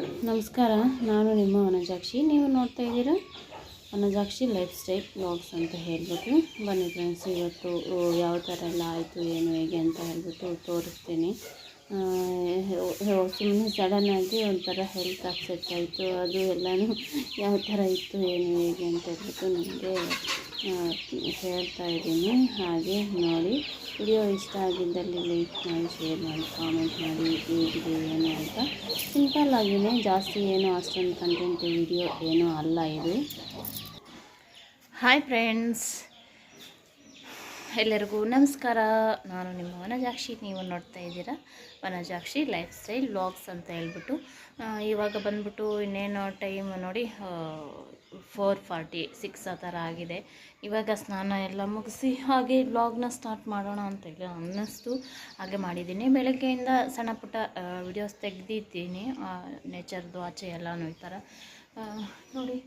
ನಮಸ್ಕಾರ, ನಾನು ನಿಮ್ಮ ವನಜಾಕ್ಷಿ. ನೀವು ನೋಡ್ತಾ ಇದ್ದೀರಾ? ವನಜಾಕ್ಷಿ ಲೈಫ್ ಸ್ಟೈಲ್ ಬ್ಲಾಗ್ಸ್ ಅಂತ ಹೇಳ್ಬಿಟ್ಟು. ಬನ್ನಿ ಫ್ರೆಂಡ್ಸ್ ಇವತ್ತು ಯಾವ ಥರ ಎಲ್ಲ ಆಯಿತು, ಏನು, ಹೇಗೆ ಅಂತ ಹೇಳ್ಬಿಟ್ಟು ತೋರಿಸ್ತೀನಿ. ಸುಮ್ಮನೆ ಸಡನ್ನಾಗಿ ಒಂಥರ ಹೆಲ್ತ್ ಅಪ್ಸೆಟ್ ಆಯಿತು. ಅದು ಎಲ್ಲನೂ ಯಾವ ಥರ ಇತ್ತು, ಏನು, ಹೇಗೆ ಅಂತ ಹೇಳ್ಬಿಟ್ಟು ನಿಮಗೆ ಹೇಳ್ತಾ ಇದ್ದೀನಿ. ಹಾಗೆ ನೋಡಿ. ವಿಡಿಯೋ ಇಷ್ಟ ಆಗಿದ್ದಲ್ಲಿ ಲೈಕ್ ಮಾಡಿ, ಶೇರ್ ಮಾಡಿ, ಕಾಮೆಂಟ್ ಮಾಡಿ, ಹೇಗಿದೆ, ಏನು ಅಂತ. ಸಿಂಪಲ್ ಆಗಿನೇ ಜಾಸ್ತಿ ಏನು ಅಷ್ಟೊಂದು ಕಂಟೆಂಟ್ ವಿಡಿಯೋ ಏನೂ ಅಲ್ಲ ಇದು. ಹಾಯ್ ಫ್ರೆಂಡ್ಸ್ ಎಲ್ಲರಿಗೂ ನಮಸ್ಕಾರ. ನಾನು ನಿಮ್ಮ ವನಜಾಕ್ಷಿ. ನೀವು ನೋಡ್ತಾ ಇದ್ದೀರಾ ವನಜಾಕ್ಷಿ ಲೈಫ್ ಸ್ಟೈಲ್ ವ್ಲಾಗ್ಸ್ ಅಂತ ಹೇಳ್ಬಿಟ್ಟು. ಇವಾಗ ಬಂದ್ಬಿಟ್ಟು ಇನ್ನೇನು ಟೈಮ್ ನೋಡಿ ಫೋರ್ ಫಾರ್ಟಿ ಸಿಕ್ಸ್ ಆ ಥರ ಆಗಿದೆ. ಇವಾಗ ಸ್ನಾನ ಎಲ್ಲ ಮುಗಿಸಿ ಹಾಗೆ ವ್ಲಾಗ್ನ ಸ್ಟಾರ್ಟ್ ಮಾಡೋಣ ಅಂತ ಹೇಳಿ ಅನ್ನಿಸ್ತು. ಹಾಗೆ ಮಾಡಿದ್ದೀನಿ. ಬೆಳಗ್ಗೆಯಿಂದ ಸಣ್ಣ ಪುಟ್ಟ ವಿಡಿಯೋಸ್ ತೆಗ್ದಿದ್ದೀನಿ. ನೇಚರ್ದು ಆಚೆ ಎಲ್ಲನೂ ಈ ಥರ. ನೋಡಿ,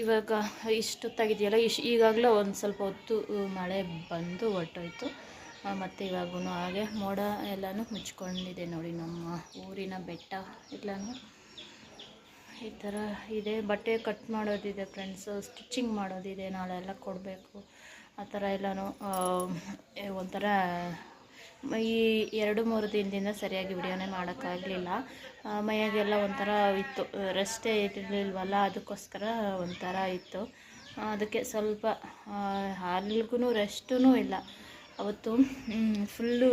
ಇವಾಗ ಇಷ್ಟೊತ್ತಾಗಿದೆಯಲ್ಲ ಇಶ್, ಈಗಾಗಲೇ ಒಂದು ಸ್ವಲ್ಪ ಹೊತ್ತು ಮಳೆ ಬಂದು ಹೊಟ್ಟೋಯ್ತು ಮತ್ತು ಇವಾಗೂ ಹಾಗೆ ಮೋಡ ಎಲ್ಲನೂ ಮುಚ್ಕೊಂಡಿದೆ ನೋಡಿ ನಮ್ಮ ಊರಿನ ಬೆಟ್ಟ ಎಲ್ಲನೂ. ಈ ಥರ ಇದೆ. ಬಟ್ಟೆ ಕಟ್ ಮಾಡೋದಿದೆ ಫ್ರೆಂಡ್ಸು ಸ್ಟಿಚಿಂಗ್ ಮಾಡೋದಿದೆ. ನಾಳೆ ಎಲ್ಲ ಕೊಡಬೇಕು. ಆ ಥರ ಎಲ್ಲನೂ ಒಂಥರ, ಈ ಎರಡು ಮೂರು ದಿನದಿಂದ ಸರಿಯಾಗಿ ವಿಡಿಯೋನೇ ಮಾಡೋಕ್ಕಾಗಲಿಲ್ಲ. ಮೈಯಾಗೆಲ್ಲ ಒಂಥರ ಇತ್ತು. ರೆಸ್ಟೇ ಇರಲಿಲ್ವಲ್ಲ, ಅದಕ್ಕೋಸ್ಕರ ಒಂಥರ ಇತ್ತು. ಅದಕ್ಕೆ ಸ್ವಲ್ಪ ಹಾಲಿಗೂ ರೆಸ್ಟೂ ಇಲ್ಲ. ಅವತ್ತು ಫುಲ್ಲು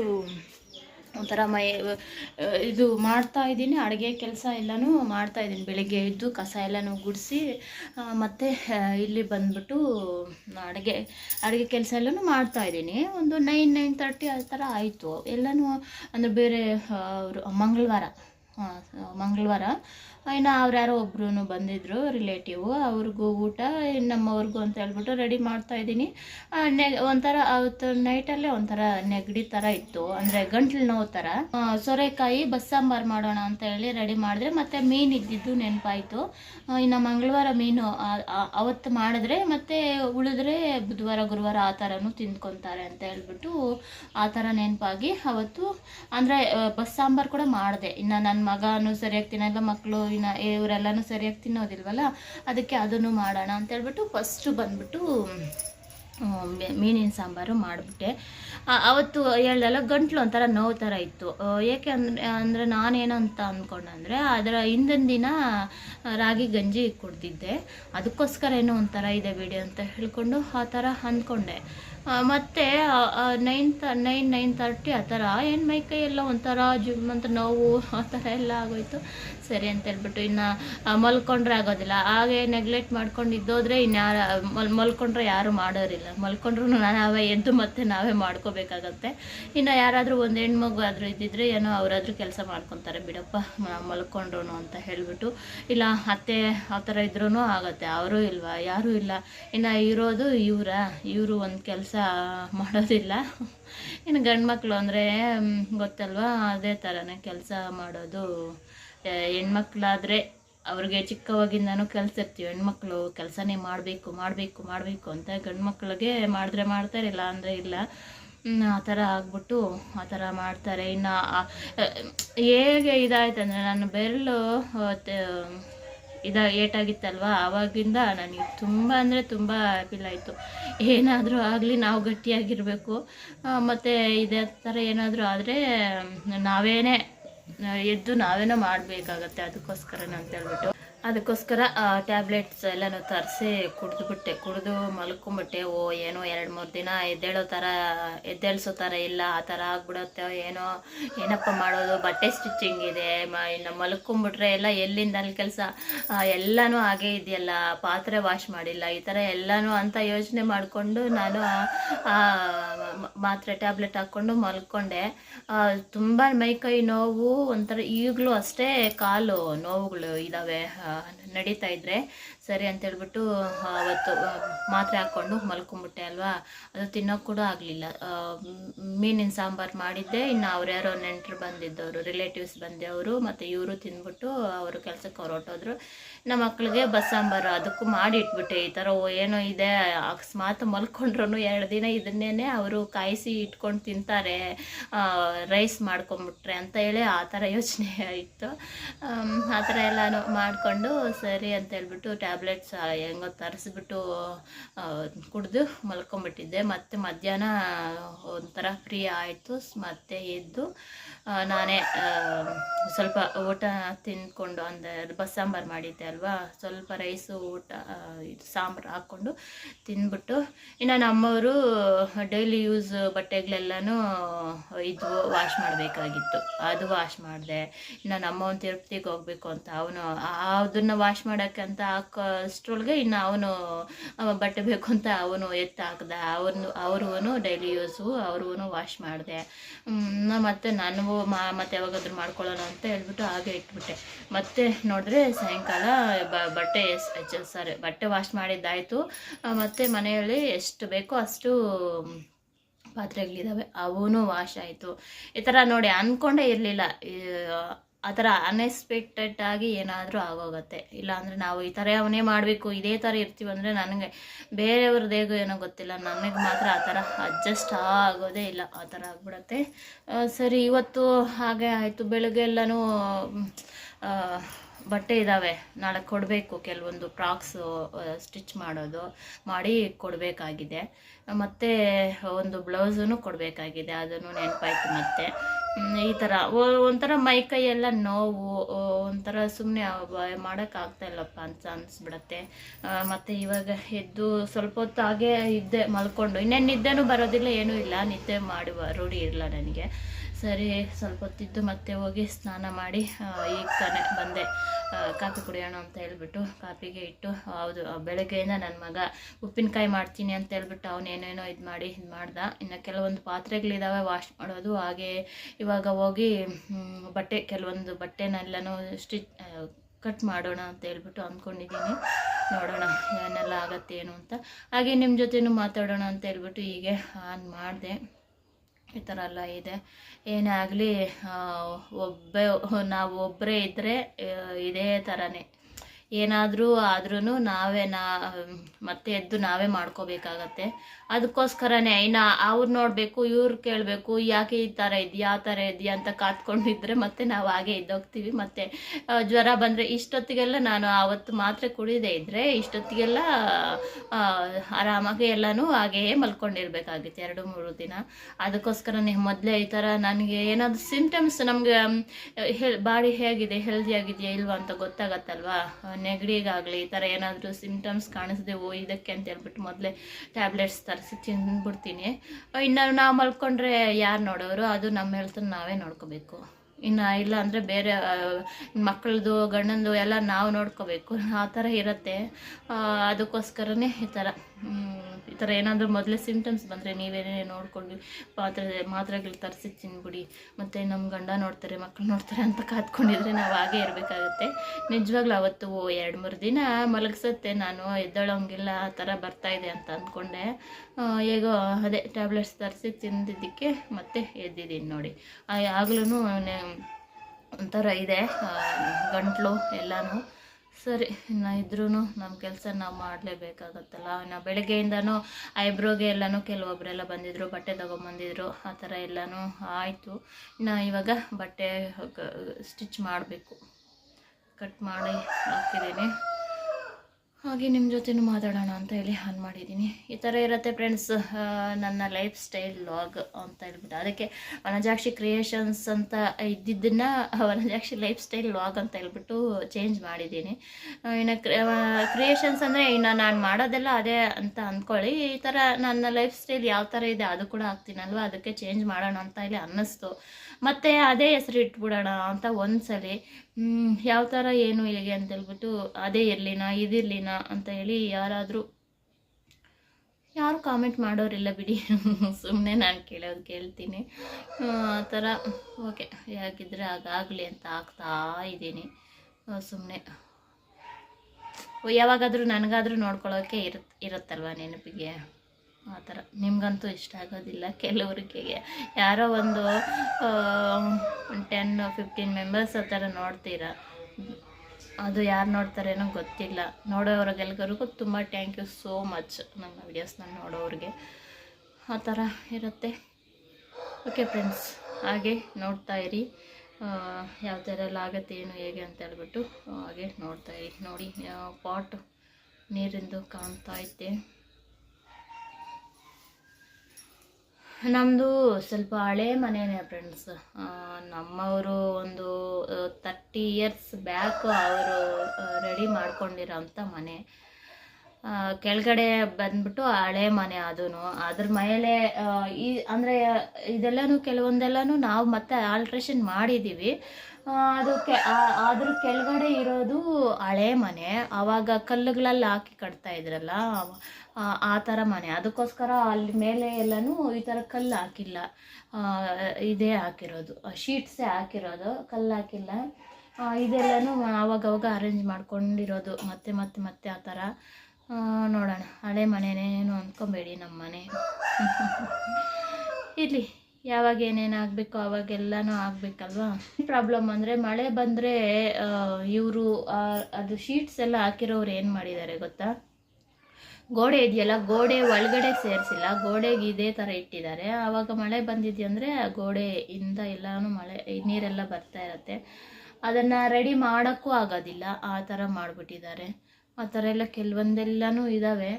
ಒಂಥರ ಮೈ ಇದು ಮಾಡ್ತಾ ಇದ್ದೀನಿ, ಅಡುಗೆ ಕೆಲಸ ಎಲ್ಲನೂ ಮಾಡ್ತಾ ಇದ್ದೀನಿ. ಬೆಳಗ್ಗೆ ಎದ್ದು ಕಸ ಎಲ್ಲನೂ ಗುಡಿಸಿ ಮತ್ತು ಇಲ್ಲಿ ಬಂದ್ಬಿಟ್ಟು ಅಡುಗೆ ಅಡುಗೆ ಕೆಲಸ ಎಲ್ಲನೂ ಮಾಡ್ತಾ ಇದ್ದೀನಿ. ಒಂದು ನೈನ್ ನೈನ್ ತರ್ಟಿ ಆ ಥರ ಆಯಿತು. ಎಲ್ಲನೂ ಅಂದರೆ ಬೇರೆ ಮಂಗಳವಾರ ಮಂಗಳವಾರ ಇನ್ನು ಅವ್ರು ಯಾರೋ ಒಬ್ರು ಬಂದಿದ್ದರು ರಿಲೇಟಿವ್ ಅವ್ರಿಗೂ ಊಟ ನಮ್ಮವ್ರಿಗೂ ಅಂತ ಹೇಳ್ಬಿಟ್ಟು ರೆಡಿ ಮಾಡ್ತಾ ನೆ ಒಂಥರ ಅವತ್ತು ನೈಟಲ್ಲೇ ಒಂಥರ ನೆಗಡಿ ಥರ ಇತ್ತು. ಅಂದರೆ ಗಂಟ್ಲು ನೋವು ಥರ ಸೊರೆಕಾಯಿ, ಬಸ್ಸಾಂಬಾರು ಮಾಡೋಣ ಅಂತ ಹೇಳಿ ರೆಡಿ ಮಾಡಿದ್ರೆ ಮತ್ತು ಮೀನು ಇದ್ದಿದ್ದು ನೆನಪಾಯಿತು. ಇನ್ನು ಮಂಗಳವಾರ ಮೀನು ಅವತ್ತು ಮಾಡಿದ್ರೆ ಮತ್ತೆ ಉಳಿದ್ರೆ ಬುಧವಾರ, ಗುರುವಾರ ಆ ಥರನೂ ತಿಂದ್ಕೊತಾರೆ ಅಂತ ಹೇಳ್ಬಿಟ್ಟು ಆ ಥರ ನೆನಪಾಗಿ ಅವತ್ತು, ಅಂದರೆ ಬಸ್ಸಾಂಬಾರು ಕೂಡ ಮಾಡಿದೆ. ಇನ್ನು ನನ್ನ ಮಗನೂ ಸರಿಯಾಗಿ ತಿನ್ನಲ್ಲ ಮಕ್ಕಳು ಇನ್ನು ಇವರೆಲ್ಲನೂ ಸರಿಯಾಗಿ ತಿನ್ನೋದಿಲ್ವಲ್ಲ? ಅದಕ್ಕೆ ಅದನ್ನು ಮಾಡೋಣ ಅಂತ ಹೇಳ್ಬಿಟ್ಟು ಫಸ್ಟು ಬಂದ್ಬಿಟ್ಟು ಮೀನಿನ ಸಾಂಬಾರು ಮಾಡಿಬಿಟ್ಟೆ. ಅವತ್ತು ಹೇಳ್ದಲ್ಲ, ಗಂಟ್ಲು ಒಂಥರ ನೋವು ಥರ ಇತ್ತು. ಏಕೆ ಅಂದರೆ ಅಂದರೆ ನಾನೇನು ಅಂತ ಅಂದ್ಕೊಂಡಂದರೆ ಅದರ ಹಿಂದಿನ ದಿನ ರಾಗಿ ಗಂಜಿ ಕುಡ್ದಿದ್ದೆ. ಅದಕ್ಕೋಸ್ಕರ ಏನೋ ಒಂಥರ ಇದೆ ಬಿಡಿ ಅಂತ ಹೇಳ್ಕೊಂಡು ಆ ಥರ ಅಂದ್ಕೊಂಡೆ. ಮತ್ತೆ ನೈನ್ ತ ನೈನ್ ನೈನ್ ತರ್ಟಿ ಆ ಥರ, ಏನು ಮೈ ಕೈ ಎಲ್ಲ ಒಂಥರ ಜುಮ್ ಅಂತ ನೋವು, ಆ ಥರ ಎಲ್ಲ ಆಗೋಯ್ತು. ಸರಿ ಅಂತ ಹೇಳ್ಬಿಟ್ಟು ಇನ್ನು ಮಲ್ಕೊಂಡ್ರೆ ಆಗೋದಿಲ್ಲ. ಹಾಗೆ ನೆಗ್ಲೆಕ್ಟ್ ಮಾಡ್ಕೊಂಡು ಇದ್ದೋದ್ರೆ ಇನ್ಯಾರ ಮಲ್, ಮಲ್ಕೊಂಡ್ರೆ ಯಾರು ಮಾಡೋರಿಲ್ಲ. ಮಲ್ಕೊಂಡ್ರು ನಾವೇ ಎದ್ದು ಮತ್ತೆ ನಾವೇ ಮಾಡ್ಕೋಬೇಕಾಗತ್ತೆ. ಇನ್ನು ಯಾರಾದರೂ ಒಂದು ಹೆಣ್ಮಗು ಆದರೂ ಇದ್ದಿದ್ರೆ ಏನೋ ಅವರಾದರೂ ಕೆಲಸ ಮಾಡ್ಕೊತಾರೆ. ಬಿಡಪ್ಪ ಮಲ್ಕೊಂಡ್ರು ಅಂತ ಹೇಳಿಬಿಟ್ಟು, ಇಲ್ಲ ಅತ್ತೆ ಆ ಥರ ಇದ್ರೂ ಆಗುತ್ತೆ. ಅವರು ಇಲ್ವಾ? ಯಾರೂ ಇಲ್ಲ. ಇನ್ನು ಇರೋದು ಇವರ. ಇವರು ಒಂದು ಕೆಲಸ ಮಾಡೋದಿಲ್ಲ. ಇನ್ನು ಗಂಡು ಮಕ್ಕಳು ಅಂದರೆ ಗೊತ್ತಲ್ವಾ? ಅದೇ ಥರನೇ ಕೆಲಸ ಮಾಡೋದು. ಹೆಣ್ಮಕ್ಳಾದರೆ ಅವ್ರಿಗೆ ಚಿಕ್ಕವಾಗಿಂದನೂ ಇರ್ತೀವಿ. ಹೆಣ್ಮಕ್ಳು ಕೆಲಸನೇ ಮಾಡಬೇಕು ಮಾಡಬೇಕು ಮಾಡಬೇಕು ಅಂತ ಗಂಡು ಮಕ್ಕಳಿಗೆ ಮಾಡಿದ್ರೆ ಮಾಡ್ತಾರೆ, ಇಲ್ಲ ಅಂದರೆ ಇಲ್ಲ. ಆ ಥರ ಆಗ್ಬಿಟ್ಟು ಆ ಥರ ಮಾಡ್ತಾರೆ. ಇನ್ನು ಹೇಗೆ ಇದಾಯ್ತಂದರೆ, ನಾನು ಬೆರಳು ಇದ ಏಟಾಗಿತ್ತಲ್ವ? ಆವಾಗಿಂದ ನನಗೆ ತುಂಬ ಅಂದರೆ ತುಂಬ ಫೀಲ್ ಆಯಿತು. ಏನಾದರೂ ಆಗಲಿ ನಾವು ಗಟ್ಟಿಯಾಗಿರಬೇಕು. ಮತ್ತು ಇದೇ ಥರ ಏನಾದರೂ ಆದರೆ, ನಾವೇನೇ ಎದ್ದು ನಾವೇನೋ ಮಾಡಬೇಕಾಗತ್ತೆ ಅದಕ್ಕೋಸ್ಕರ ಅಂತ ಹೇಳ್ಬಿಟ್ಟು. ಅದಕ್ಕೋಸ್ಕರ ಟ್ಯಾಬ್ಲೆಟ್ಸ್ ಎಲ್ಲನೂ ತರಿಸಿ ಕುಡಿದ್ಬಿಟ್ಟೆ ಕುಡಿದು ಮಲ್ಕೊಂಬಿಟ್ಟೆ. ಓ, ಏನೋ ಎರಡು ಮೂರು ದಿನ ಎದ್ದೇಳೋ ಥರ ಎದ್ದೇಳಿಸೋ ಥರ ಇಲ್ಲ, ಆ ಥರ ಆಗ್ಬಿಡುತ್ತೆ ಏನೋ, ಏನಪ್ಪ ಮಾಡೋದು? ಬಟ್ಟೆ ಸ್ಟಿಚಿಂಗ್ ಇದೆ. ಮ, ಇನ್ನು ಮಲ್ಕೊಂಬಿಟ್ರೆ ಎಲ್ಲ ಎಲ್ಲಿಂದ ಅಲ್ಲಿ ಕೆಲಸ ಎಲ್ಲನೂ ಹಾಗೆ ಇದೆಯಲ್ಲ. ಪಾತ್ರೆ ವಾಶ್ ಮಾಡಿಲ್ಲ. ಈ ಥರ ಎಲ್ಲನೂ ಅಂತ ಯೋಚನೆ ಮಾಡಿಕೊಂಡು ನಾನು ಮಾತ್ರೆ ಟ್ಯಾಬ್ಲೆಟ್ ಹಾಕ್ಕೊಂಡು ಮಲ್ಕೊಂಡೆ. ತುಂಬ ಮೈಕೈ ನೋವು ಒಂಥರ ಈಗಲೂ ಅಷ್ಟೇ ಕಾಲು ನೋವುಗಳು ಇದ್ದಾವೆ ನಡೀತಾ ಇದ್ರೆ. ಸರಿ ಅಂತ ಹೇಳ್ಬಿಟ್ಟು ಅವತ್ತು ಮಾತ್ರೆ ಹಾಕ್ಕೊಂಡು ಮಲ್ಕೊಂಬಿಟ್ಟೆ ಅಲ್ವಾ? ಅದು ತಿನ್ನೋಕೆ ಕೂಡ ಆಗಲಿಲ್ಲ. ಮೀನಿನ ಸಾಂಬಾರು ಮಾಡಿದ್ದೆ. ಇನ್ನು ಅವ್ರು ಯಾರೋ ನೆಂಟರು ಬಂದಿದ್ದವರು ರಿಲೇಟಿವ್ಸ್ ಬಂದವರು, ಮತ್ತು ಇವರು ತಿಂದ್ಬಿಟ್ಟು ಅವರು ಕೆಲಸಕ್ಕೆ ಹೊರಟೋದ್ರು. ನಮ್ಮ ಮಕ್ಕಳಿಗೆ ಬಸ್ ಸಾಂಬಾರು ಅದಕ್ಕೂ ಮಾಡಿ ಇಟ್ಬಿಟ್ಟೆ ಈ ಥರ ಏನೋ ಇದೆ. ಅಕಸ್ಮಾತ್ ಮಲ್ಕೊಂಡ್ರು ಎರಡು ದಿನ ಇದನ್ನೇ ಅವರು ಕಾಯಿಸಿ ಇಟ್ಕೊಂಡು ತಿಂತಾರೆ. ರೈಸ್ ಮಾಡ್ಕೊಂಬಿಟ್ರೆ ಅಂತ ಹೇಳಿ ಆ ಥರ ಯೋಚನೆ ಇತ್ತು ಆ ಥರ ಎಲ್ಲನೂ ಮಾಡಿಕೊಂಡು ಸರಿ ಅಂತ ಹೇಳ್ಬಿಟ್ಟು ಟ್ಯಾಬ್ಲೆಟ್ಸ್ ಹೆಂಗೋ ತರಿಸ್ಬಿಟ್ಟು ಕುಡಿದು ಮಲ್ಕೊಂಬಿಟ್ಟಿದ್ದೆ. ಮತ್ತು ಮಧ್ಯಾಹ್ನ, ಒಂಥರ ಫ್ರೀ ಆಯಿತು. ಮತ್ತೆ ಎದ್ದು ನಾನೇ ಸ್ವಲ್ಪ ಊಟ ತಿಂದ್ಕೊಂಡು ಅಂದರೆ ಬಸ್ಸಾಂಬಾರು ಮಾಡಿದ್ದೆ ಅಲ್ವಾ? ಸ್ವಲ್ಪ ರೈಸು ಊಟ ಇದು ಸಾಂಬಾರು ಹಾಕ್ಕೊಂಡು ತಿಂದ್ಬಿಟ್ಟು, ಇನ್ನು ನಮ್ಮವರು ಡೈಲಿ ಯೂಸ್ ಬಟ್ಟೆಗಳೆಲ್ಲನೂ ಇದು ವಾಶ್ ಮಾಡಬೇಕಾಗಿತ್ತು. ಅದು ವಾಶ್ ಮಾಡಿದೆ. ಇನ್ನು ನಮ್ಮವನು ತಿರುಪತಿಗೆ ಹೋಗ್ಬೇಕು ಅಂತ. ಅವನು ಅದನ್ನು ವಾಶ್ ಮಾಡೋಕ್ಕಂತ ಅಂತ ಹಾಕೋಷ್ಟ್ರೊಳಗೆ ಇನ್ನು ಅವನು ಬಟ್ಟೆ ಬೇಕು ಅಂತ ಅವನು ಎತ್ತ ಹಾಕ್ದ. ಅವನು ಅವ್ರಿಗೂ ಡೈಲಿ ಯೂಸು ಅವ್ರಿಗೂ ವಾಶ್ ಮಾಡಿದೆ. ಮತ್ತು ನಾನು ಮಾ, ಮತ್ತೆ ಯಾವಾಗಾದ್ರೂ ಮಾಡ್ಕೊಳ್ಳೋಣ ಅಂತ ಹೇಳ್ಬಿಟ್ಟು ಹಾಗೆ ಇಟ್ಬಿಟ್ಟೆ. ಮತ್ತೆ ನೋಡಿದ್ರೆ ಸಾಯಂಕಾಲ ಬಟ್ಟೆ ಸಾರಿ ಬಟ್ಟೆ ವಾಶ್ ಮಾಡಿದ್ದಾಯಿತು. ಮತ್ತು ಮನೆಯಲ್ಲಿ ಎಷ್ಟು ಬೇಕೋ ಅಷ್ಟು ಪಾತ್ರೆಗಳಿದ್ದಾವೆ ಅವೂ ವಾಶ್ ಆಯಿತು. ಈ ಥರ ನೋಡಿ ಅಂದ್ಕೊಂಡೇ ಇರಲಿಲ್ಲ. ಆ ಥರ ಅನ್ಎಕ್ಸ್ಪೆಕ್ಟೆಡ್ ಆಗಿ ಏನಾದರೂ ಆಗೋಗುತ್ತೆ. ಇಲ್ಲಾಂದರೆ ನಾವು ಈ ಥರ ಅವನೇ ಮಾಡಬೇಕು, ಇದೇ ಥರ ಇರ್ತೀವಿ ಅಂದರೆ ನನಗೆ ಬೇರೆಯವ್ರದ್ದು ಹೇಗೋ ಏನೋ ಗೊತ್ತಿಲ್ಲ, ನನಗೆ ಮಾತ್ರ ಆ ಥರ ಅಡ್ಜಸ್ಟ್ ಆಗೋದೇ ಇಲ್ಲ, ಆ ಥರ ಆಗ್ಬಿಡತ್ತೆ. ಸರಿ, ಇವತ್ತು ಹಾಗೆ ಆಯಿತು, ಬೆಳಗ್ಗೆ ಎಲ್ಲನೂ ಬಟ್ಟೆ ಇದ್ದಾವೆ ನಾಳೆ ಕೊಡಬೇಕು ಕೆಲವೊಂದು ಫ್ರಾಕ್ಸು ಸ್ಟಿಚ್ ಮಾಡೋದು, ಮಾಡಿ ಕೊಡಬೇಕಾಗಿದೆ. ಮತ್ತು ಒಂದು ಬ್ಲೌಸೂ ಕೊಡಬೇಕಾಗಿದೆ, ಅದನ್ನು ನೆನಪಾಯ್ತು ಮತ್ತೆ. ಈ ಥರ ಒಂಥರ ಮೈ ಕೈ ಎಲ್ಲ ನೋವು ಒಂಥರ ಸುಮ್ಮನೆ ಮಾಡೋಕ್ಕಾಗ್ತಾ ಇಲ್ಲಪ್ಪ ಅಂತ ಅನಿಸ್ಬಿಡತ್ತೆ. ಮತ್ತು ಇವಾಗ ಎದ್ದು ಸ್ವಲ್ಪ ಹೊತ್ತು ಹಾಗೆ ಇದ್ದೆ ಮಲ್ಕೊಂಡು, ಇನ್ನೇನು ನಿದ್ದೆನೂ ಬರೋದಿಲ್ಲ, ಏನೂ ಇಲ್ಲ. ನಿದ್ದೆ ಮಾಡುವ ರೂಢಿ ಇರಲ್ಲ ನನಗೆ. ಸರಿ, ಸ್ವಲ್ಪ ಹೊತ್ತಿದ್ದು ಮತ್ತೆ ಹೋಗಿ ಸ್ನಾನ ಮಾಡಿ ಈಗ ತಾನೇ ಬಂದೆ. ಕಾಫಿ ಕುಡಿಯೋಣ ಅಂತ ಹೇಳ್ಬಿಟ್ಟು ಕಾಫಿಗೆ ಇಟ್ಟು, ಹೌದು ಬೆಳಗ್ಗೆಯಿಂದ ನನ್ನ ಮಗ ಉಪ್ಪಿನಕಾಯಿ ಮಾಡ್ತೀನಿ ಅಂತ ಹೇಳ್ಬಿಟ್ಟು ಅವನೇನೇನೋ ಇದು ಮಾಡಿ, ಇದು ಮಾಡ್ದ. ಇನ್ನು ಕೆಲವೊಂದು ಪಾತ್ರೆಗಳಿದ್ದಾವೆ ವಾಶ್ ಮಾಡೋದು. ಹಾಗೆ ಇವಾಗ ಹೋಗಿ ಬಟ್ಟೆ, ಕೆಲವೊಂದು ಬಟ್ಟೆನೆಲ್ಲನೂ ಸ್ಟಿಚ್ ಕಟ್ ಮಾಡೋಣ ಅಂತ ಹೇಳ್ಬಿಟ್ಟು ಅಂದ್ಕೊಂಡಿದ್ದೀನಿ. ನೋಡೋಣ ಏನೆಲ್ಲ ಆಗತ್ತೇನು ಅಂತ. ಹಾಗೆ ನಿಮ್ಮ ಜೊತೆನೂ ಮಾತಾಡೋಣ ಅಂತ ಹೇಳ್ಬಿಟ್ಟು ಹೀಗೆ ಆನ್ ಮಾಡಿದೆ. ಈ ಥರ ಎಲ್ಲ ಇದೆ. ಏನೇ ಆಗಲಿ ಒಬ್ಬ ನಾವು ಒಬ್ಬರೇ ಇದ್ದರೆ ಇದೇ ಥರನೇ ಏನಾದರೂ ಆದ್ರೂ ನಾವೇ ನಾ, ಮತ್ತೆ ಎದ್ದು ನಾವೇ ಮಾಡ್ಕೋಬೇಕಾಗತ್ತೆ. ಅದಕ್ಕೋಸ್ಕರನೇ ಇನ್ನು ಅವ್ರು ನೋಡಬೇಕು, ಇವ್ರು ಕೇಳಬೇಕು, ಯಾಕೆ ಈ ಥರ ಇದೆಯಾ ಯಾವ ಥರ ಇದೆಯಾ ಅಂತ ಕಾತ್ಕೊಂಡಿದ್ರೆ ಮತ್ತೆ ನಾವು ಹಾಗೆ ಇದ್ದೋಗ್ತೀವಿ ಮತ್ತೆ ಜ್ವರ ಬಂದರೆ ಇಷ್ಟೊತ್ತಿಗೆಲ್ಲ ನಾನು ಆವತ್ತು ಮಾತ್ರೆ ಕುಡಿದೇ ಇದ್ದರೆ ಇಷ್ಟೊತ್ತಿಗೆಲ್ಲ ಆರಾಮಾಗಿ ಎಲ್ಲನೂ ಹಾಗೆಯೇ ಮಲ್ಕೊಂಡಿರ್ಬೇಕಾಗಿತ್ತು ಎರಡು, ಮೂರು ದಿನ. ಅದಕ್ಕೋಸ್ಕರನೇ ಮೊದಲೇ ಈ ಥರ ನನಗೆ ಏನಾದರೂ ಸಿಂಪ್ಟಮ್ಸ್ ನಮಗೆ ಬಾಡಿ ಹೇಗಿದೆ ಹೆಲ್ದಿ ಆಗಿದೆಯಾ, ಇಲ್ವಾ ಅಂತ ಗೊತ್ತಾಗತ್ತಲ್ವಾ? ನೆಗಡಿಗಾಗಲಿ, ಈ ಥರ ಏನಾದರೂ ಸಿಂಟಮ್ಸ್ ಕಾಣಿಸದೇ ಓ ಇದಕ್ಕೆ ಅಂತ ಹೇಳ್ಬಿಟ್ಟು ಮೊದಲೇ ಟ್ಯಾಬ್ಲೆಟ್ಸ್ ತರಿಸಿ ತಿಂದ್ಬಿಡ್ತೀನಿ. ಇನ್ನು ನಾವು ಮಲ್ಕೊಂಡ್ರೆ ಯಾರು ನೋಡೋರು? ಅದು ನಮ್ಮ ಹೆಲ್ತನ್ನು ನಾವೇ ನೋಡ್ಕೋಬೇಕು. ಇನ್ನು ಇಲ್ಲ ಅಂದರೆ ಬೇರೆ ಮಕ್ಕಳದು ಗಂಡಂದು ಎಲ್ಲ ನಾವು ನೋಡ್ಕೋಬೇಕು. ಆ ಥರ ಇರುತ್ತೆ. ಅದಕ್ಕೋಸ್ಕರನೇ ಈ ಥರ ಈ ಥರ ಏನಾದರೂ ಮೊದಲೇ ಸಿಂಟಮ್ಸ್ ಬಂದರೆ ನೀವೇನೇ ನೋಡ್ಕೊಂಡು ಪಾತ್ರೆ, ಮಾತ್ರೆಗಳು ತರಿಸಿ ತಿನ್ಬಿಡಿ. ಮತ್ತು ನಮ್ಮ ಗಂಡ ನೋಡ್ತಾರೆ ಮಕ್ಕಳು ನೋಡ್ತಾರೆ ಅಂತ ಕಾದ್ಕೊಂಡಿದ್ರೆ ನಾವು ಹಾಗೆ ಇರಬೇಕಾಗತ್ತೆ. ನಿಜವಾಗ್ಲೂ ಅವತ್ತು ಎರಡು ಮೂರು ದಿನ ಮಲಗಿಸತ್ತೆ ನಾನು, ಎದ್ದೇಳೋಂಗಿಲ್ಲ, ಆ ಥರ ಬರ್ತಾಯಿದೆ ಅಂತ ಅಂದ್ಕೊಂಡೆ. ಹೇಗೋ ಅದೇ ಟ್ಯಾಬ್ಲೆಟ್ಸ್ ತರಿಸಿ ತಿಂದಿದ್ದಕ್ಕೆ ಮತ್ತೆ ಎದ್ದಿದ್ದೀನಿ ನೋಡಿ. ಆಗಲೂ ಒಂಥರ ಇದೆ ಗಂಟ್ಲು ಎಲ್ಲನೂ. ಸರಿ, ಇನ್ನು ಇದ್ರೂ ನಮ್ಮ ಕೆಲಸ ನಾವು ಮಾಡಲೇಬೇಕಾಗತ್ತಲ್ಲ. ಇನ್ನು ಬೆಳಗ್ಗೆಯಿಂದನೂ ಐಬ್ರೋಗೆ ಎಲ್ಲನೂ ಕೆಲವೊಬ್ಬರೆಲ್ಲ ಬಂದಿದ್ರು, ಬಟ್ಟೆ ತೊಗೊಂಬಂದಿದ್ರು, ಆ ಥರ ಎಲ್ಲನೂ ಆಯಿತು. ಇನ್ನು ಇವಾಗ ಬಟ್ಟೆ ಸ್ಟಿಚ್ ಮಾಡಬೇಕು. ಕಟ್ ಮಾಡಿ ಹಾಕಿದ್ದೀನಿ. ಹಾಗೆ ನಿಮ್ಮ ಜೊತೆನೂ ಮಾತಾಡೋಣ ಅಂತ ಹೇಳಿ ಆನ್ ಮಾಡಿದ್ದೀನಿ ಈ ಥರ ಇರುತ್ತೆ ಫ್ರೆಂಡ್ಸ್ ನನ್ನ ಲೈಫ್ ಸ್ಟೈಲ್ ಲಾಗ್ ಅಂತ ಹೇಳ್ಬಿಟ್ಟು. ಅದಕ್ಕೆ ವನಜಾಕ್ಷಿ ಕ್ರಿಯೇಷನ್ಸ್ ಅಂತ ಇದ್ದಿದ್ದನ್ನು ವನಜಾಕ್ಷಿ ಲೈಫ್ ಸ್ಟೈಲ್ ಲಾಗ್ ಅಂತ ಹೇಳ್ಬಿಟ್ಟು ಚೇಂಜ್ ಮಾಡಿದ್ದೀನಿ ಇನ್ನು ಕ್ರಿಯೇಷನ್ಸ್ ಅಂದರೆ ಇನ್ನು ನಾನು ಮಾಡೋದೆಲ್ಲ ಅದೇ ಅಂತ ಅಂದ್ಕೊಳ್ಳಿ. ಈ ಥರ ನನ್ನ ಲೈಫ್ ಸ್ಟೈಲ್ ಯಾವ ಥರ ಇದೆ ಅದು ಕೂಡ ಹಾಕ್ತೀನಲ್ವ? ಅದಕ್ಕೆ ಚೇಂಜ್ ಮಾಡೋಣ ಅಂತ ಹೇಳಿ ಅನ್ನಿಸ್ತು. ಮತ್ತು ಅದೇ ಹೆಸರು ಇಟ್ಬಿಡೋಣ ಅಂತ ಒಂದು ಹ್ಮ್, ಯಾವ ಥರ ಏನು, ಹೇಗೆ ಅಂತ ಹೇಳ್ಬಿಟ್ಟು ಅದೇ ಇರಲಿನಾ, ಇದಿರಲಿನಾ ಅಂತ ಹೇಳಿ ಯಾರಾದರೂ ಯಾರು ಕಾಮೆಂಟ್ ಮಾಡೋರಿಲ್ಲ ಬಿಡಿ. ಸುಮ್ಮನೆ ನಾನು ಕೇಳೋದು ಕೇಳ್ತೀನಿ. ಆ ಥರ ಓಕೆ ಹೇಗಿದ್ರೆ ಅದಾಗಲಿ ಅಂತ ಆಗ್ತಾ ಇದ್ದೀನಿ. ಸುಮ್ಮನೆ ಯಾವಾಗಾದರೂ ನನಗಾದರೂ ನೋಡ್ಕೊಳ್ಳೋಕೆ ಇರು ಇರುತ್ತಲ್ವ ನೆನಪಿಗೆ? ಆ ಥರ ನಿಮಗಂತೂ ಇಷ್ಟ ಆಗೋದಿಲ್ಲ ಕೆಲವ್ರಿಗೆ ಯಾರೋ ಒಂದು ಟೆನ್ ಫಿಫ್ಟೀನ್ ಮೆಂಬರ್ಸ್ ಆ ಥರ ನೋಡ್ತೀರಾ. ಅದು ಯಾರು ನೋಡ್ತಾರೇನೋ ಗೊತ್ತಿಲ್ಲ. ನೋಡೋವ್ರಿಗೆಲ್ಲರಿಗೂ ತುಂಬ ಥ್ಯಾಂಕ್ ಯು ಸೋ ಮಚ್ ನನ್ನ ವೀಡಿಯೋಸ್ನ ನೋಡೋರಿಗೆ ಆ ಥರ ಇರುತ್ತೆ. ಓಕೆ ಫ್ರೆಂಡ್ಸ್ ಹಾಗೆ ನೋಡ್ತಾ ಇರಿ. ಯಾವ ಥರ ಎಲ್ಲ ಆಗುತ್ತೆ, ಏನು, ಹೇಗೆ ಅಂತ ಹೇಳ್ಬಿಟ್ಟು ಹಾಗೆ ನೋಡ್ತಾ ಇರಿ. ನೋಡಿ ಪಾಟ್ ನೀರಿಂದು ಕಾಣ್ತಾ ಐತೆ ನಮ್ಮದು ಸ್ವಲ್ಪ ಹಳೆ ಮನೆಯೇ ಫ್ರೆಂಡ್ಸ್ ನಮ್ಮವರು ಒಂದು ತರ್ಟಿ ಇಯರ್ಸ್ ಬ್ಯಾಕ್ ಅವರು ರೆಡಿ ಮಾಡ್ಕೊಂಡಿರೋ ಅಂಥ ಮನೆ. ಕೆಳಗಡೆ ಬಂದ್ಬಿಟ್ಟು ಹಳೆ ಮನೆ ಅದೂ ಅದ್ರ ಮೇಲೆ ಈ, ಅಂದರೆ ಇದೆಲ್ಲನೂ, ಕೆಲವೊಂದೆಲ್ಲನೂ ನಾವು ಮತ್ತೆ ಆಲ್ಟ್ರೇಷನ್ ಮಾಡಿದ್ದೀವಿ ಅದು ಕೆ ಅದ್ರ ಕೆಳಗಡೆ ಇರೋದು ಹಳೆ ಮನೆ. ಆವಾಗ ಕಲ್ಲುಗಳಲ್ಲಿ ಹಾಕಿ ಕಟ್ತಾ ಇದ್ರಲ್ಲ, ಆ- ಥರ ಮನೆ. ಅದಕ್ಕೋಸ್ಕರ ಅಲ್ಲಿ ಮೇಲೆ ಎಲ್ಲನೂ ಈ ಥರ ಕಲ್ಲು ಹಾಕಿಲ್ಲ. ಇದೇ ಹಾಕಿರೋದು. ಶೀಟ್ಸೇ ಹಾಕಿರೋದು, ಕಲ್ಲು ಹಾಕಿಲ್ಲ. ಇದೆಲ್ಲನೂ ಆವಾಗವಾಗ ಅರೇಂಜ್ ಮಾಡ್ಕೊಂಡಿರೋದು. ಮತ್ತೆ ಮತ್ತೆ ಮತ್ತೆ ಆ ಥರ ನೋಡೋಣ. ಹಳೆ ಮನೆನೇನು ಅಂದ್ಕೊಬೇಡಿ ನಮ್ಮ ಮನೆ ಇರಲಿ. ಯಾವಾಗ ಏನೇನು ಆಗಬೇಕು, ಅವಾಗೆಲ್ಲನೂ ಆಗಬೇಕಲ್ವಾ? ಪ್ರಾಬ್ಲಮ್ ಅಂದರೆ ಮಳೆ ಬಂದರೆ ಇವರು ಅದು ಶೀಟ್ಸ್ ಎಲ್ಲ ಹಾಕಿರೋರು ಏನು ಮಾಡಿದ್ದಾರೆ ಗೊತ್ತಾ? ಗೋಡೆ ಇದೆಯಲ್ಲ, ಗೋಡೆ ಒಳಗಡೆ ಸೇರಿಸಿಲ್ಲ, ಗೋಡೆಗೆ ಇದೇ ಥರ ಇಟ್ಟಿದ್ದಾರೆ. ಆವಾಗ ಮಳೆ ಬಂದಿದೆಯಂದರೆ ಆ ಗೋಡೆಯಿಂದ ಎಲ್ಲನೂ ಮಳೆ ನೀರೆಲ್ಲ ಬರ್ತಾ ಇರತ್ತೆ. ಅದನ್ನು ರೆಡಿ ಮಾಡೋಕ್ಕೂ ಆಗೋದಿಲ್ಲ, ಆ ಥರ ಮಾಡಿಬಿಟ್ಟಿದ್ದಾರೆ. ಆ ಥರ ಎಲ್ಲ ಕೆಲವೊಂದೆಲ್ಲನೂ ಇದ್ದಾವೆ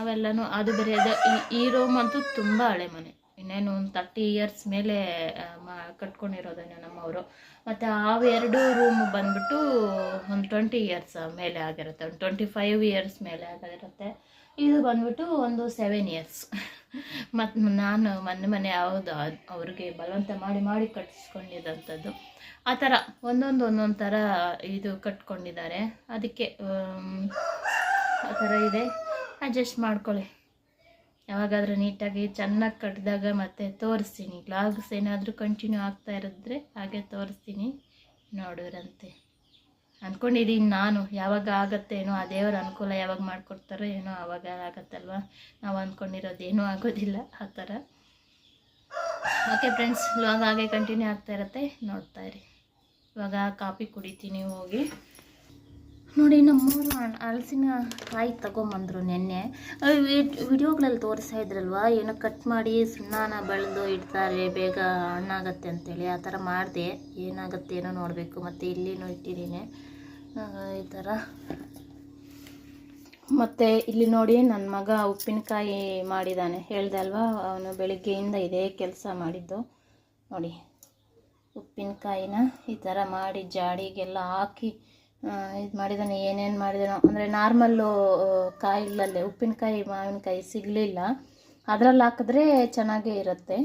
ಅವೆಲ್ಲನೂ, ಅದು ಬೇರೆ ಈ- ಈ ರೂಮ್ ಅಂತೂ ತುಂಬ ಹಳೆ ಮನೆ ಇನ್ನೇನು ಒಂದು ತರ್ಟಿ ಇಯರ್ಸ್ ಮೇಲೆ ಆ, ಮಾ ಕಟ್ಕೊಂಡಿರೋದೇನು ನಮ್ಮವರು. ಮತ್ತು ಅವೆರಡು ರೂಮ್ ಬಂದ್ಬಿಟ್ಟು ಒಂದು ಟ್ವೆಂಟಿ ಇಯರ್ಸ್ ಮೇಲೆ ಆಗಿರುತ್ತೆ. ಒಂದು ಟ್ವೆಂಟಿ ಫೈವ್ ಇಯರ್ಸ್ ಮೇಲೆ ಆಗಿರುತ್ತೆ. ಇದು ಬಂದ್ಬಿಟ್ಟು ಒಂದು ಸೆವೆನ್ ಇಯರ್ಸ್ ಮತ್ತು ನಾನು ಮೊನ್ನೆ ಮನೆ ಅದ್- ಅವ್ರಿಗೆ ಬಲವಂತ ಮಾಡಿ ಮಾಡಿ ಕಟ್ಟಿಸ್ಕೊಂಡಿದ್ದಂಥದ್ದು. ಆ ಥರ ಒಂದೊಂದು ಒಂದೊಂದು ಥರ ಇದು ಕಟ್ಕೊಂಡಿದ್ದಾರೆ. ಅದಕ್ಕೆ ಆ ಥರ ಇದೆ. ಅಡ್ಜಸ್ಟ್ ಮಾಡ್ಕೊಳ್ಳಿ. ಯಾವಾಗಾದ್ರೂ ನೀಟಾಗಿ ಚೆನ್ನಾಗಿ ಕಟ್ಟಿದಾಗ ಮತ್ತೆ ತೋರಿಸ್ತೀನಿ. ಲಾಗ್ಸ್ ಏನಾದರೂ ಕಂಟಿನ್ಯೂ ಆಗ್ತಾ ಇರಿದ್ರೆ ಹಾಗೆ ತೋರಿಸ್ತೀನಿ ನೋಡೋರಂತೆ ಅಂದ್ಕೊಂಡಿದ್ದೀನಿ ನಾನು, ಯಾವಾಗ ಆಗುತ್ತೆ ಏನೋ, ಆ ದೇವರ ಅನುಕೂಲ ಯಾವಾಗ ಮಾಡಿಕೊಡ್ತಾರೋ ಏನೋ ಆವಾಗ ಆಗತ್ತಲ್ವ? ನಾವು ಅಂದ್ಕೊಂಡಿರೋದೇನೂ ಆಗೋದಿಲ್ಲ, ಆ ಥರ. ಓಕೆ ಫ್ರೆಂಡ್ಸ್ ಇವಾಗ ಹಾಗೆ ಕಂಟಿನ್ಯೂ ಆಗ್ತಾ ಇರುತ್ತೆ, ನೋಡ್ತಾ ಇರಿ. ಇವಾಗ ಕಾಫಿ ಕುಡಿತೀನಿ ಹೋಗಿ. ನೋಡಿ, ನಮ್ಮೂರು ಹಲಸಿನ ಕಾಯಿ ತಗೊಂಬಂದರು ನಿನ್ನೆ. ವಿಡಿಯೋಗಳಲ್ಲಿ ತೋರಿಸ್ತಾ ಇದ್ರಲ್ವ? ಏನೋ ಕಟ್ ಮಾಡಿ ಸುಣ್ಣನ ಬೆಳೆದು ಇಡ್ತಾರೆ, ಬೇಗ ಹಣ್ಣಾಗತ್ತೆ ಅಂತೇಳಿ. ಆ ಥರ ಮಾಡಿದೆ. ಏನಾಗುತ್ತೆ ಏನೋ ನೋಡಬೇಕು. ಮತ್ತು ಇಲ್ಲಿನೂ ಇಟ್ಟಿದ್ದೀನಿ. ಈ ಥರ. ಮತ್ತು ಇಲ್ಲಿ ನೋಡಿ ನನ್ನ ಮಗ ಉಪ್ಪಿನಕಾಯಿ ಮಾಡಿದ್ದಾನೆ ಹೇಳ್ದೆ ಅಲ್ವಾ? ಅವನು ಬೆಳಿಗ್ಗೆಯಿಂದ ಇದೇ ಕೆಲಸ ಮಾಡಿದ್ದು. ನೋಡಿ, ಉಪ್ಪಿನಕಾಯಿನ ಈ ಥರ ಮಾಡಿ ಜಾಡಿಗೆಲ್ಲ ಹಾಕಿ ಇದು ಮಾಡಿದ್ದಾನೆ ಏನೇನು ಮಾಡಿದಾನೋ. ಅಂದರೆ ನಾರ್ಮಲ್ಲು ಕಾಯಿಗಳಲ್ಲೇ ಉಪ್ಪಿನಕಾಯಿ, ಮಾವಿನಕಾಯಿ ಸಿಗಲಿಲ್ಲ. ಅದರಲ್ಲಿ ಹಾಕಿದ್ರೆ ಚೆನ್ನಾಗೇ ಇರುತ್ತೆ.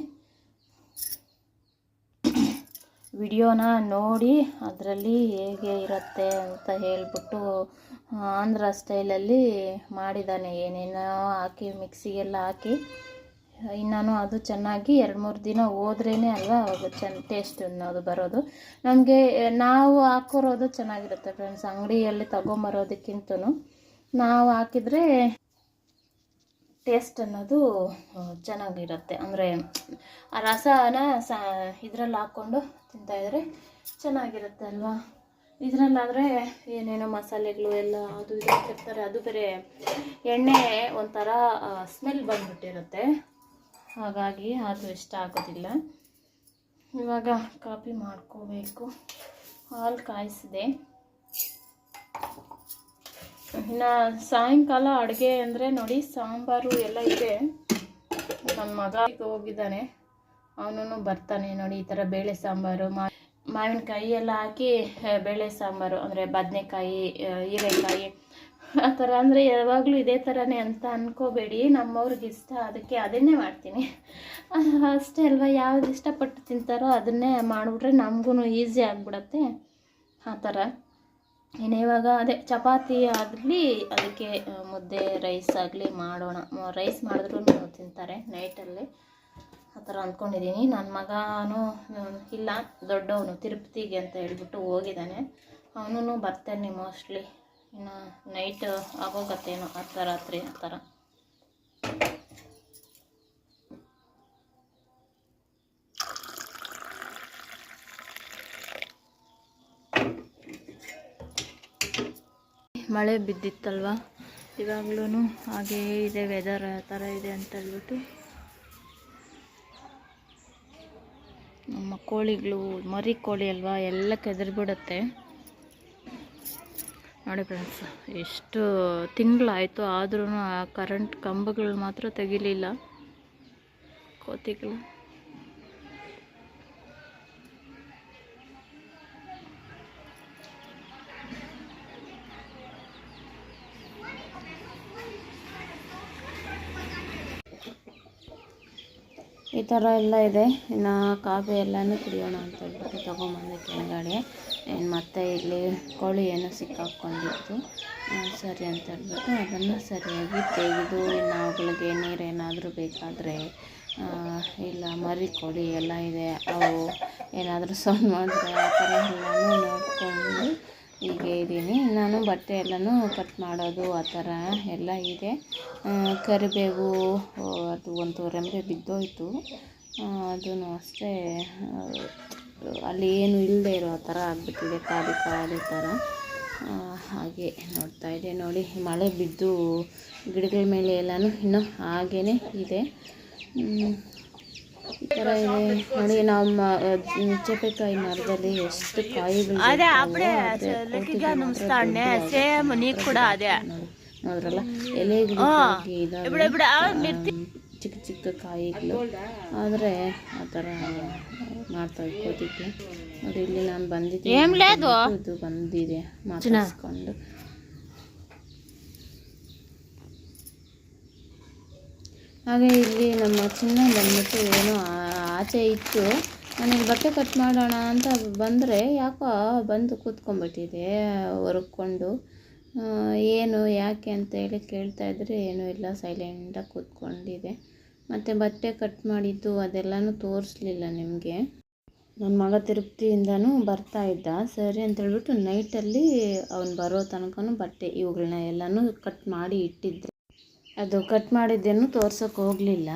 ವಿಡಿಯೋನ ನೋಡಿ ಅದರಲ್ಲಿ ಹೇಗೆ ಇರುತ್ತೆ ಅಂತ ಹೇಳ್ಬಿಟ್ಟು ಆಂಧ್ರ ಸ್ಟೈಲಲ್ಲಿ ಮಾಡಿದ್ದಾನೆ ಏನೇನೋ ಹಾಕಿ, ಮಿಕ್ಸಿಗೆಲ್ಲ ಹಾಕಿ. ಇನ್ನೂ ಅದು ಚೆನ್ನಾಗಿ ಎರಡು ಮೂರು ದಿನ ಹೋದ್ರೇ ಅಲ್ವಾ ಅವಾಗ ಚೆನ್ನ ಟೇಸ್ಟ್ ಅನ್ನೋದು ಬರೋದು. ನಮಗೆ ನಾವು ಹಾಕೋರೋದು ಚೆನ್ನಾಗಿರುತ್ತೆ ಫ್ರೆಂಡ್ಸ್ ಅಂಗಡಿಯಲ್ಲಿ ತೊಗೊಂಬರೋದಕ್ಕಿಂತ ನಾವು ಹಾಕಿದರೆ ಟೇಸ್ಟ್ ಅನ್ನೋದು ಚೆನ್ನಾಗಿರುತ್ತೆ. ಅಂದರೆ, ಆ ರಸನ ಸ, ಇದರಲ್ಲಿ ಹಾಕ್ಕೊಂಡು ತಿಂತಾಯಿದ್ರೆ ಚೆನ್ನಾಗಿರುತ್ತೆ ಅಲ್ವಾ? ಇದರಲ್ಲಾದರೆ ಏನೇನೋ ಮಸಾಲೆಗಳು ಎಲ್ಲ ಅದು ಇದು ಹಾಕಿರ್ತಾರೆ. ಅದು ಬೇರೆ ಎಣ್ಣೆ ಒಂಥರ ಸ್ಮೆಲ್ ಬಂದ್ಬಿಟ್ಟಿರುತ್ತೆ. ಹಾಗಾಗಿ ಅದು ಇಷ್ಟ ಆಗೋದಿಲ್ಲ. ಇವಾಗ ಕಾಫಿ ಮಾಡ್ಕೋಬೇಕು. ಹಾಲು ಕಾಯಿಸಿದೆ. ಇನ್ನು ಸಾಯಂಕಾಲ ಅಡುಗೆ ಅಂದರೆ ನೋಡಿ ಸಾಂಬಾರು ಎಲ್ಲ ಇದೆ. ನನ್ನ ಮಗ ಹೋಗಿದ್ದಾನೆ. ಅವನು ಬರ್ತಾನೆ ನೋಡಿ ಈ ಥರ ಬೇಳೆ ಸಾಂಬಾರು ಮಾವಿನಕಾಯಿ ಎಲ್ಲ ಹಾಕಿ ಬೇಳೆ ಸಾಂಬಾರು ಅಂದರೆ ಬದನೆಕಾಯಿ ಹೀರೆಕಾಯಿ ಆ ಥರ ಅಂದರೆ ಯಾವಾಗಲೂ ಇದೇ ಥರನೇ ಅಂತ ಅನ್ಕೋಬೇಡಿ. ನಮ್ಮವ್ರಿಗೆ ಇಷ್ಟ, ಅದಕ್ಕೆ ಅದನ್ನೇ ಮಾಡ್ತೀನಿ. ಅಷ್ಟೇ ಅಲ್ವಾ? ಯಾವ್ದು ಇಷ್ಟಪಟ್ಟು ತಿಂತಾರೋ ಅದನ್ನೇ ಮಾಡಿಬಿಟ್ರೆ ನಮಗೂ ಈಸಿ ಆಗಿಬಿಡತ್ತೆ. ಆ ಥರ. ಇನ್ನು ಇವಾಗ ಅದೇ ಚಪಾತಿ ಆಗಲಿ, ಅದಕ್ಕೆ ಮುದ್ದೆ ರೈಸ್ ಆಗಲಿ ಮಾಡೋಣ. ರೈಸ್ ಮಾಡಿದ್ರೂ ತಿಂತಾರೆ ನೈಟಲ್ಲಿ. ಆ ಥರ ಅಂದ್ಕೊಂಡಿದ್ದೀನಿ. ನನ್ನ ಮಗನೂ ಇಲ್ಲ, ದೊಡ್ಡವನು, ತಿರುಪತಿಗೆ ಅಂತ ಹೇಳ್ಬಿಟ್ಟು ಹೋಗಿದ್ದಾನೆ. ಅವನು ಬರ್ತಾನೆ ಮೋಸ್ಟ್ಲಿ. ಇನ್ನು ನೈಟ್ ಆಗೋಗತ್ತೇನೋ ಹತ್ತು ರಾತ್ರಿ ಆ ಥರ ಮಳೆ ಬಿದ್ದಿತ್ತಲ್ವ? ಇವಾಗ್ಲೂ ಹಾಗೇ ಇದೆ ವೆದರ್ ಆ ಥರ ಇದೆ ಅಂತ ಹೇಳ್ಬಿಟ್ಟು. ನಮ್ಮ ಕೋಳಿಗಳು, ಮರಿ ಕೋಳಿ ಅಲ್ವಾ, ಎಲ್ಲ ಕೆದರ್ಬಿಡುತ್ತೆ ನೋಡಿ ಫ್ರೆಂಡ್ಸ್ ಎಷ್ಟು ತಿಂಗಳಾಯಿತು ಆದ್ರೂ ಆ ಕರೆಂಟ್ ಕಂಬಗಳು ಮಾತ್ರ ತೆಗಿಲಿಲ್ಲ. ಕೋತಿಗಳು. ಈ ಥರ ಎಲ್ಲ ಇದೆ. ಇನ್ನು ಕಾಫಿ ಎಲ್ಲನೂ ಕುಡಿಯೋಣ ಅಂತ ಹೇಳ್ಬಿಟ್ಟು ತೊಗೊಂಬಂದೆ ಕೆಳಗಡೆ. ಮತ್ತೆ ಇಲ್ಲಿ ಕೋಳಿ ಏನೋ ಸಿಕ್ಕಾಕ್ಕೊಂಡಿತ್ತು ಸರಿ ಅಂತ ಹೇಳ್ಬಿಟ್ಟು ಅದನ್ನು ಸರಿಯಾಗಿ ತೆಗೆದು ಇನ್ನು ಅವುಗಳಿಗೆ ನೀರೇನಾದರೂ ಬೇಕಾದರೆ ಇಲ್ಲ ಮರಿ ಕೋಳಿ ಎಲ್ಲ ಇದೆ, ಅವು ಏನಾದರೂ ಸೌಂಡ್ ಮಾಡಿದ್ರೆ ಆ ಥರ ಎಲ್ಲನೂ ನೋಡಿಕೊಂಡು ಹೀಗೆ ಇದ್ದೀನಿ. ನಾನು ಬಟ್ಟೆ ಎಲ್ಲನೂ ಕಟ್ ಮಾಡೋದು ಆ ಥರ ಎಲ್ಲ ಇದೆ. ಕರಿಬೇವು ಅದು ಒಂದು ರೆಂಬೆ ಬಿದ್ದೋಯ್ತು. ಅದೂ ಅಷ್ಟೇ ಅಲ್ಲಿ ಏನು ಇಲ್ಲದೆ ಇರೋ ಥರ ಆಗಿಬಿಟ್ಟಿದೆ ಖಾಲಿ ಖಾಲಿ ಥರ. ಹಾಗೆ ನೋಡ್ತಾ ಇದೆ ನೋಡಿ ಮಳೆ ಬಿದ್ದು ಗಿಡಗಳ ಮೇಲೆ ಎಲ್ಲನೂ ಇನ್ನೂ ಹಾಗೇ ಇದೆ. ಈ ಥರ ಇದೆ. ನೋಡಿ ನಮ್ಮ ಚೇಪೆಕಾಯಿ ಮರದಲ್ಲಿ ಎಷ್ಟು ಕಾಯಿ ನೀ ಕೂಡ ಅದೇ. ನೋಡ್ರಲ್ಲ? ಎಲೆ ಚಿಕ್ಕ ಚಿಕ್ಕ ಕಾಯಿಗಳು. ಆದರೆ ಆ ಥರ ಮಾಡ್ತಾ ಕೋತಿಗೆ ನೋಡಿ ಇಲ್ಲಿ ನಾನು ಬಂದಿದ್ದೀನಿ. ಇದು ಬಂದಿದೆ. ಮಾತಾಡಿಸ್ಕೊಂಡು. ಹಾಗೆ ಇಲ್ಲಿ ನಮ್ಮ ಚಿನ್ನ ಬಂದ್ಬಿಟ್ಟು ಏನೋ ಆಚೆ ಇತ್ತು. ನನಗೆ ಬಟ್ಟೆ ಕಟ್ ಮಾಡೋಣ ಅಂತ ಬಂದರೆ ಯಾಕೋ ಬಂದು ಕೂತ್ಕೊಂಡ್ಬಿಟ್ಟಿದೆ ಹೊರಕೊಂಡು ಏನು, ಯಾಕೆ ಅಂತ ಹೇಳಿ ಕೇಳ್ತಾ ಇದ್ದರೆ ಏನೂ ಇಲ್ಲ. ಸೈಲೆಂಟಾಗಿ ಕೂತ್ಕೊಂಡಿದೆ. ಮತ್ತು ಬಟ್ಟೆ ಕಟ್ ಮಾಡಿದ್ದು ಅದೆಲ್ಲನೂ ತೋರಿಸ್ಲಿಲ್ಲ ನಿಮಗೆ. ನನ್ನ ಮಗ ತಿರುಪ್ತಿಯಿಂದನೂ ಬರ್ತಾ ಇದ್ದ. ಸರಿ ಅಂತ ಹೇಳ್ಬಿಟ್ಟು ನೈಟಲ್ಲಿ ಅವ್ನು ಬರೋ ತನಕನೂ ಬಟ್ಟೆ ಇವುಗಳನ್ನ ಎಲ್ಲನೂ ಕಟ್ ಮಾಡಿ ಇಟ್ಟಿದ್ದೆ ಅದು ಕಟ್ ಮಾಡಿದ್ದೇನು ತೋರ್ಸೋಕೆ ಹೋಗಲಿಲ್ಲ.